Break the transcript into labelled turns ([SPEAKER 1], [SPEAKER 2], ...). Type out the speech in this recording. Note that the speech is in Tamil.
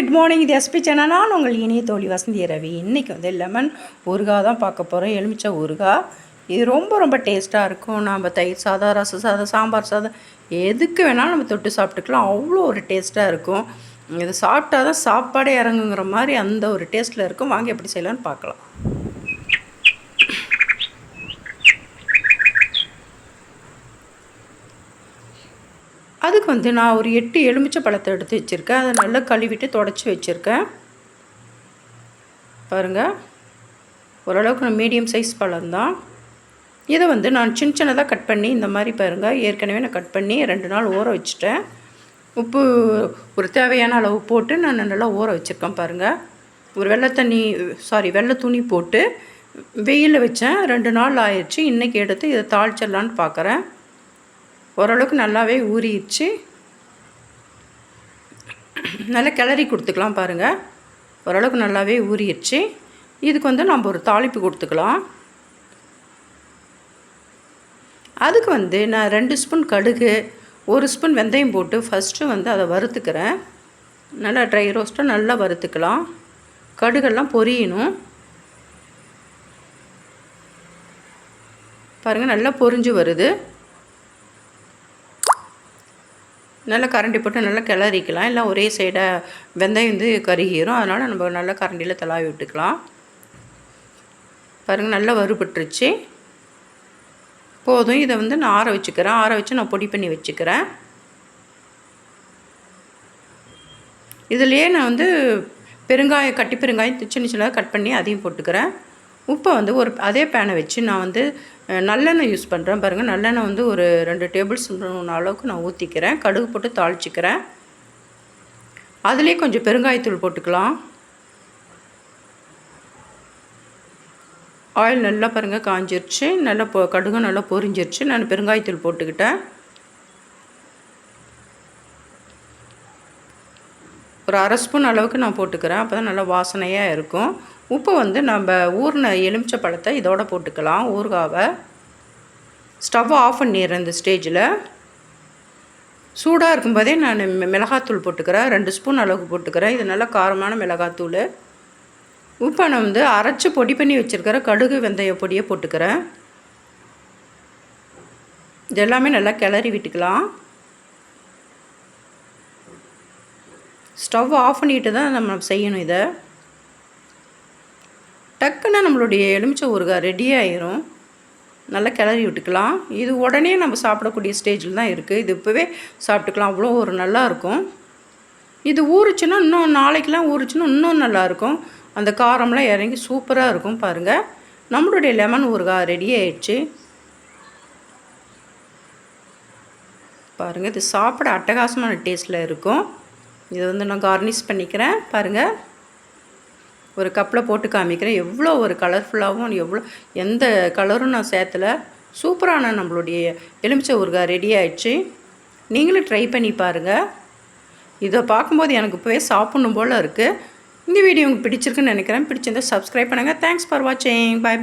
[SPEAKER 1] குட் மார்னிங் இது எஸ்பி சேனல் நான் உங்கள் இனிய தோழி வசந்தி ரவி. இன்றைக்கி வந்து லெமன் ஊறுகாய் தான் பார்க்க போகிறோம் எலுமிச்சை ஊறுகாய். இது ரொம்ப ரொம்ப டேஸ்ட்டாக இருக்கும். நம்ம தயிர் சாதம் ரச சாதம் சாம்பார் சாதம் எதுக்கு வேணாலும் நம்ம தொட்டு சாப்பிட்டுக்கலாம். அவ்வளோ ஒரு டேஸ்ட்டாக இருக்கும். இது சாப்பிட்டா தான் சாப்பாடே இறங்குங்கிற மாதிரி அந்த ஒரு டேஸ்ட்டில் இருக்கும். வாங்க எப்படி செய்யலான்னு பார்க்கலாம். அதுக்கு வந்து நான் ஒரு எட்டு எலுமிச்சை பழத்தை எடுத்து வச்சுருக்கேன். அதை நல்லா கழுவிட்டு தொடச்சி வச்சுருக்கேன். பாருங்கள் ஓரளவுக்கு நான் மீடியம் சைஸ் பழம்தான் இதை வந்து நான் சின்ன சின்னதாக கட் பண்ணி இந்த மாதிரி பாருங்கள் ஏற்கனவே நான் கட் பண்ணி ரெண்டு நாள் ஊற வச்சுட்டேன். உப்பு ஒரு தேவையான அளவு போட்டு நான் நல்லா ஊற வச்சுருக்கேன் பாருங்கள் ஒரு வெள்ளை தண்ணி சாரி வெள்ளை துணி போட்டு வெயிலில் வச்சேன். ரெண்டு நாள் ஆயிடுச்சு. இன்றைக்கி எடுத்து இதை தாளிச்சிடலான்னு பார்க்குறேன். ஓரளவுக்கு நல்லாவே ஊறிடுச்சு. நல்லா கிளறி கொடுத்துக்கலாம் பாருங்கள் ஓரளவுக்கு நல்லாவே ஊறிடுச்சு. இதுக்கு வந்து நம்ம ஒரு தாளிப்பு கொடுத்துக்கலாம். அதுக்கு வந்து நான் ரெண்டு ஸ்பூன் கடுகு ஒரு ஸ்பூன் வெந்தயம் போட்டு ஃபஸ்ட்டு வந்து அதை வறுத்துக்கிறேன். நல்லா ட்ரை ரோஸ்ட்டாக நல்லா வறுத்துக்கலாம். கடுகெல்லாம் பொரியணும். பாருங்கள் நல்லா பொரிஞ்சு வருது. நல்லா கரண்டி போட்டு நல்லா கிளறிக்கலாம். இல்லை ஒரே சைடாக வெந்தயம் வந்து கருகிரும். அதனால் நம்ம நல்லா கரண்டியில் தலாவி விட்டுக்கலாம். பாருங்கள் நல்லா வறுபட்டுருச்சு. போதும். இதை வந்து நான் ஆற வச்சுக்கிறேன். ஆற வச்சு நான் பொடி பண்ணி வச்சுக்கிறேன். இதுலேயே நான் வந்து பெருங்காயம் கட்டி பெருங்காயம் சின்ன சின்னதாக கட் பண்ணி அதையும் போட்டுக்கிறேன். உப்பை வந்து ஒரு அதே பேனை வச்சு நான் வந்து நல்லெண்ணெய் யூஸ் பண்ணுறேன் பாருங்கள் நல்லெண்ணெய் வந்து ஒரு ரெண்டு டேபிள் ஸ்பூன் அளவுக்கு நான் ஊற்றிக்கிறேன் கடுகு போட்டு தாளிச்சிக்கிறேன். அதுலேயே கொஞ்சம் பெருங்காயத்தூள் போட்டுக்கலாம். ஆயில் நல்லா பாருங்கள் காஞ்சிருச்சு. நல்லா பொ கடுகும் நல்லா பொரிஞ்சிருச்சு. நான் பெருங்காயத்தூள் போட்டுக்கிட்டேன். ஒரு அரை ஸ்பூன் அளவுக்கு நான் போட்டுக்கிறேன். அப்போ தான் நல்லா வாசனையாக இருக்கும். உப்பு வந்து நம்ம ஊறின எலுமிச்சை பழத்தை இதோட போட்டுக்கலாம். ஊறுகாவை ஸ்டவ் ஆஃப் பண்ணிடுறேன் இந்த ஸ்டேஜில் சூடாக இருக்கும்போதே நான் மிளகாத்தூள் போட்டுக்கிறேன். ரெண்டு ஸ்பூன் அளவுக்கு போட்டுக்கிறேன். இது நல்லா காரமான மிளகாத்தூள். உப்பை நான் வந்து அரைச்சி பொடி பண்ணி வச்சுருக்கிற கடுகு வெந்தய பொடியை போட்டுக்கிறேன். இது எல்லாமே நல்லா கிளறி விட்டுக்கலாம். ஸ்டவ் ஆஃப் பண்ணிட்டு தான் நம்ம செய்யணும் இதை. டக்குன்னு நம்மளுடைய எலுமிச்சை ஊறுகாய் ரெடி ஆயிரும். நல்லா கிளறி விட்டுக்கலாம். இது உடனே நம்ம சாப்பிடக்கூடிய ஸ்டேஜில் தான் இருக்குது இது இப்போவே சாப்பிட்டுக்கலாம். அவ்வளோ ஒரு நல்லா இருக்கும். இது ஊறுச்சுன்னா இன்னும் நாளைக்கெலாம் ஊறுச்சுன்னா இன்னும் நல்லாயிருக்கும் அந்த காரம்லாம் இறங்கி சூப்பராக இருக்கும் பாருங்கள் நம்மளுடைய லெமன் ஊறுகாய் ரெடி ஆயிடுச்சு. பாருங்கள் இது சாப்பிட அட்டகாசமான டேஸ்ட்டில் இருக்கும். இதை வந்து நான் கார்னிஷ் பண்ணிக்கிறேன். பாருங்கள் ஒரு கப்பில் போட்டு காமிக்கிறேன். எவ்வளோ ஒரு கலர்ஃபுல்லாகவும் எவ்வளோ எந்த கலரும் நான் சேர்த்தலை. சூப்பரான நம்மளுடைய எலுமிச்சை ஊறுகாய் ரெடி ஆயிடுச்சு. நீங்களும் ட்ரை பண்ணி பாருங்கள் இதை பார்க்கும்போது எனக்கு இப்போவே சாப்பிட்ணும் போல் இருக்குது இந்த வீடியோ உங்களுக்கு பிடிச்சிருக்குன்னு நினைக்கிறேன். பிடிச்சிருந்தா சப்ஸ்கிரைப் பண்ணுங்கள் தேங்க்ஸ் ஃபார் வாட்சிங் பாய் பாய்